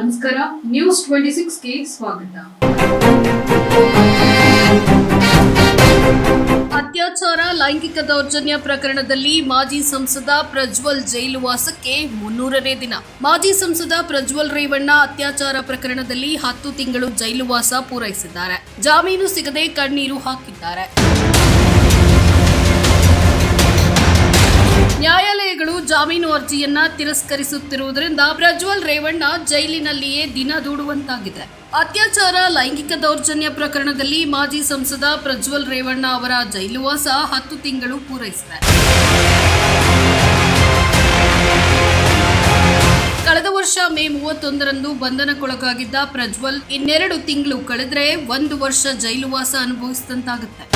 ನಮಸ್ಕಾರ news twenty ಸಿಕ್ಸ್ಗೆ ಸ್ವಾಗತ. ಅತ್ಯಾಚಾರ, ಲೈಂಗಿಕ ದೌರ್ಜನ್ಯ ಪ್ರಕರಣದಲ್ಲಿ ಮಾಜಿ ಸಂಸದ ಪ್ರಜ್ವಲ್ ಜೈಲುವಾಸಕ್ಕೆ ಮುನ್ನೂರನೇ ದಿನ. ಮಾಜಿ ಸಂಸದ ಪ್ರಜ್ವಲ್ ರೇವಣ್ಣ ಅತ್ಯಾಚಾರ ಪ್ರಕರಣದಲ್ಲಿ ಹತ್ತು ತಿಂಗಳು ಜೈಲುವಾಸ ಪೂರೈಸಿದ್ದಾರೆ. ಜಾಮೀನು ಸಿಗದೆ ಕಣ್ಣೀರು ಹಾಕಿದ್ದಾರೆ. ಜಾಮೀನು ಅರ್ಜಿಯನ್ನ ತಿರಸ್ಕರಿಸುತ್ತಿರುವುದರಿಂದ ಪ್ರಜ್ವಲ್ ರೇವಣ್ಣ ಜೈಲಿನಲ್ಲಿಯೇ ದಿನ ದೂಡುವಂತಾಗಿದೆ. ಅತ್ಯಾಚಾರ, ಲೈಂಗಿಕ ದೌರ್ಜನ್ಯ ಪ್ರಕರಣದಲ್ಲಿ ಮಾಜಿ ಸಂಸದ ಪ್ರಜ್ವಲ್ ರೇವಣ್ಣ ಅವರ ಜೈಲುವಾಸ ಹತ್ತು ತಿಂಗಳು ಪೂರೈಸಿದೆ. ಕಳೆದ ವರ್ಷ ಮೇ ಮೂವತ್ತೊಂದರಂದು ಬಂಧನಕ್ಕೊಳಗಾಗಿದ್ದ ಪ್ರಜ್ವಲ್ ಇನ್ನೆರಡು ತಿಂಗಳು ಕಳೆದರೆ ಒಂದು ವರ್ಷ ಜೈಲುವಾಸ ಅನುಭವಿಸಿದಂತಾಗುತ್ತೆ.